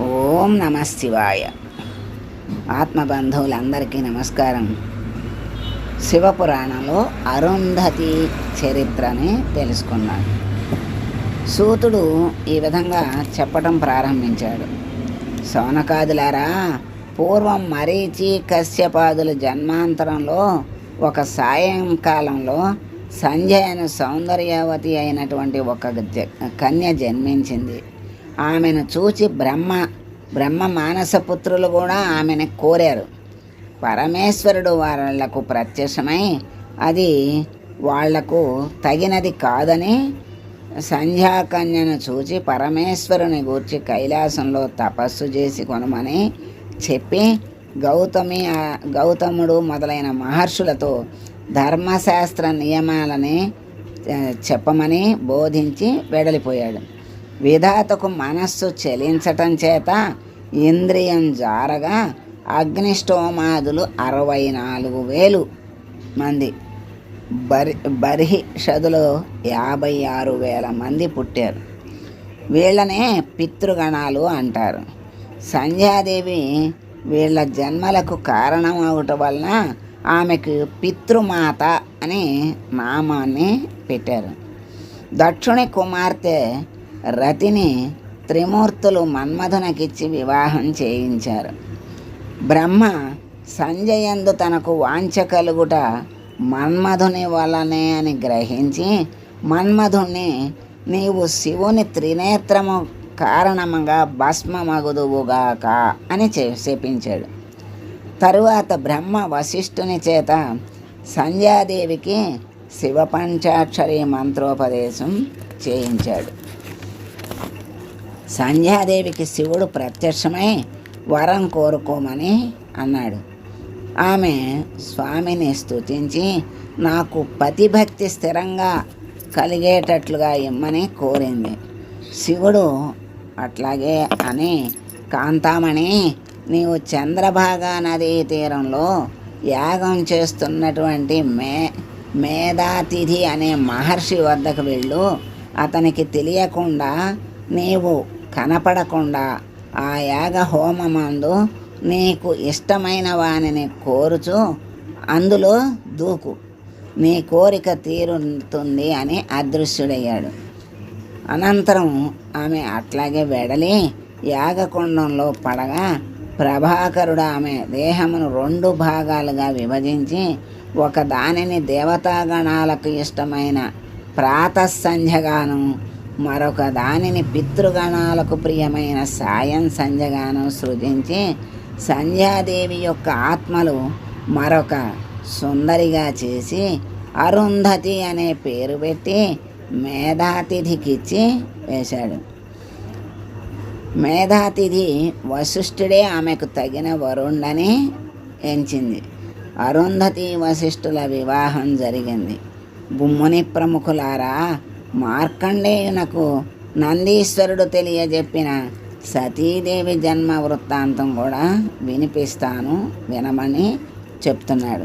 ఓం నమ శివాయ. ఆత్మబంధువులందరికీ నమస్కారం. శివపురాణంలో అరుంధతి చరిత్రని తెలుసుకున్నాడు సూతుడు ఈ విధంగా చెప్పటం ప్రారంభించాడు. సౌనకాదులారా పూర్వం మరీచి కశ్యపాదుల జన్మాంతరంలో ఒక సాయంకాలంలో సంజయను సౌందర్యవతి అయినటువంటి ఒక కన్య జన్మించింది. ఆమెను చూచి బ్రహ్మ బ్రహ్మ మానసపుత్రులు కూడా ఆమెను కోరారు. పరమేశ్వరుడు వాళ్ళకు ప్రత్యక్షమై అది వాళ్ళకు తగినది కాదని సంధ్యాకన్యను చూచి పరమేశ్వరుని గూర్చి కైలాసంలో తపస్సు చేసి కొనమని చెప్పి గౌతమి గౌతముడు మొదలైన మహర్షులతో ధర్మశాస్త్ర నియమాలని చెప్పమని బోధించి వెడలిపోయాడు. విధాతకు మనస్సు చలించటం చేత ఇంద్రియం జారగా అగ్నిష్టోమాదులు అరవై నాలుగు వేలు మంది. బరి బర్హిషదులో యాభై ఆరు వేల మంది పుట్టారు. వీళ్ళనే పితృగణాలు అంటారు. సంధ్యాదేవి వీళ్ళ జన్మలకు కారణం అవటం వలన ఆమెకు పితృమాత అని నామాన్ని పెట్టారు. దక్షుని కుమార్తె రతిని త్రిమూర్తులు మన్మథునకిచ్చి వివాహం చేయించారు. బ్రహ్మ సంజయందు తనకు వాంఛ కలుగుట మన్మధుని వలనే అని గ్రహించి మన్మధుణ్ణి నీవు శివుని త్రినేత్రము కారణముగా భస్మమగుదువుగాక అని చెప్పించాడు తరువాత బ్రహ్మ వశిష్ఠుని చేత సంధ్యాదేవికి శివపంచాక్షరి మంత్రోపదేశం చేయించాడు. సంధ్యాదేవికి శివుడు ప్రత్యక్షమై వరం కోరుకోమని అన్నాడు. ఆమె స్వామిని స్తుతించి నాకు పతిభక్తి స్థిరంగా కలిగేటట్లుగా ఇమ్మని కోరింది. శివుడు అట్లాగే అని కాంతామణి నీవు చంద్రభాగా నదీ తీరంలో యాగం చేస్తున్నటువంటి మే మేధాతిథి అనే మహర్షి వద్దకు వెళ్ళు. అతనికి తెలియకుండా నీవు కనపడకుండా ఆ యాగ హోమమందు నీకు ఇష్టమైన వానిని కోరుచు అందులో దూకు. నీ కోరిక తీరుతుంది అని అదృశ్యుడయ్యాడు. అనంతరం ఆమె అట్లాగే వెడలి యాగకొండంలో పడగా ప్రభాకరుడు ఆమె దేహమును రెండు భాగాలుగా విభజించి ఒక దానిని దేవతాగణాలకు ఇష్టమైన ప్రాతఃసంధ్యగాను మరొక దానిని పితృగణాలకు ప్రియమైన సాయం సంధ్యగాను సృజించి సంధ్యాదేవి యొక్క ఆత్మలు మరొక సుందరిగా చేసి అరుంధతి అనే పేరు పెట్టి మేధాతిథికిచ్చి వేశాడు. మేధాతిథి వశిష్ఠుడే ఆమెకు తగిన వరుణ్ణని ఎంచింది. అరుంధతి వశిష్ఠుల వివాహం జరిగింది. బుమ్ముని ప్రముఖులారా మార్కండేయునకు నందీశ్వరుడు తెలియజెప్పిన సతీదేవి జన్మ వృత్తాంతం కూడా వినిపిస్తాను వినమని చెప్తున్నాడు.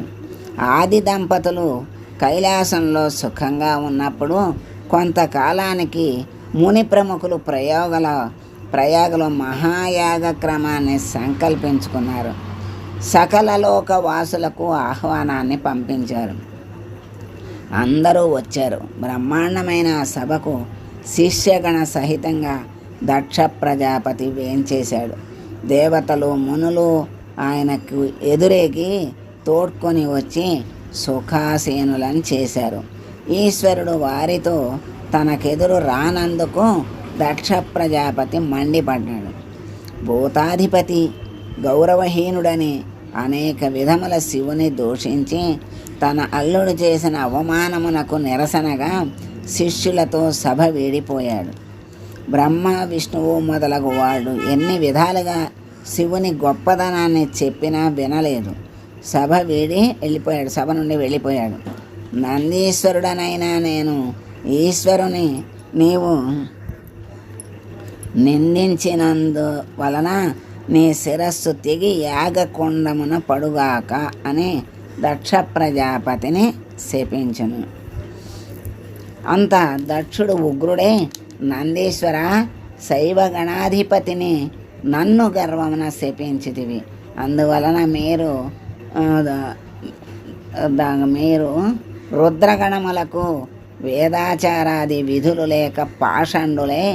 ఆది దంపతులు కైలాసంలో సుఖంగా ఉన్నప్పుడు కొంతకాలానికి ముని ప్రముఖులు ప్రయోగల ప్రయాగలో మహాయాగ క్రమాన్ని సంకల్పించుకున్నారు. సకల లోక వాసులకు ఆహ్వానాన్ని పంపించారు. అందరూ వచ్చారు. బ్రహ్మాండమైన ఆ సభకు శిష్యగణ సహితంగా దక్ష ప్రజాపతి వేంచేశాడు. దేవతలు మునులు ఆయనకు ఎదురేగి తోడ్కొని వచ్చి సుఖాసీనులను చేశారు. ఈశ్వరుడు వారితో తనకెదురు రానందుకు దక్ష ప్రజాపతి మండిపడ్డాడు. భూతాధిపతి గౌరవహీనుడని అనేక విధముల శివుని దూషించి తన అల్లుడు చేసిన అవమానమునకు నిరసనగా శిష్యులతో సభ వీడిపోయాడు. బ్రహ్మ విష్ణువు మొదలగు వాళ్ళు ఎన్ని విధాలుగా శివుని గొప్పదనాన్ని చెప్పినా వినలేదు. సభ వీడి వెళ్ళిపోయాడు సభ నుండి వెళ్ళిపోయాడు. నందీశ్వరుడనైనా నేను ఈశ్వరుని నీవు నిందించినందు వలన నీ శిరస్సు తెగి యాగకొండమున పడుగాక అని దక్ష ప్రజాపతిని శపించను. అంత దక్షుడు ఉగ్రుడే నందీశ్వర శైవ గణాధిపతిని నన్ను గర్వమున శపించితివి. అందువలన మీరు మీరు రుద్రగణములకు వేదాచారాది విధులు లేక పాషండులే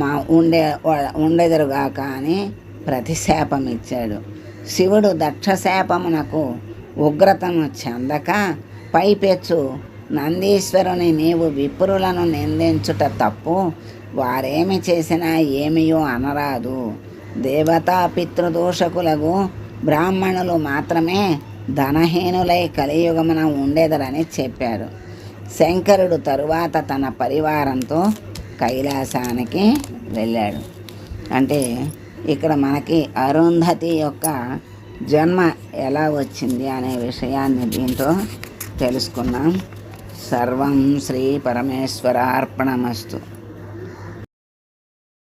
మా ఉండే ఉండెదరుగాక అని ప్రతిశాపం ఇచ్చాడు శివుడు దక్షశాపమునకు ఉగ్రతను చెందక పైపెచ్చు నందీశ్వరుని నీవు విప్రులను నిందించుట తప్పు వారేమి చేసినా ఏమియో అనరాదు. దేవతా పితృదోషకులకు బ్రాహ్మణులు మాత్రమే ధనహీనులై కలియుగమున ఉండేదరని చెప్పాడు. శంకరుడు తరువాత తన పరివారంతో కైలాసానికి వెళ్ళాడు. అంటే ఇక్కడ మనకి అరుంధతి యొక్క జన్మ ఎలా వచ్చింది అనే విషయాన్ని దీంతో తెలుసుకున్నాం సర్వం శ్రీ పరమేశ్వరార్పణమస్తు.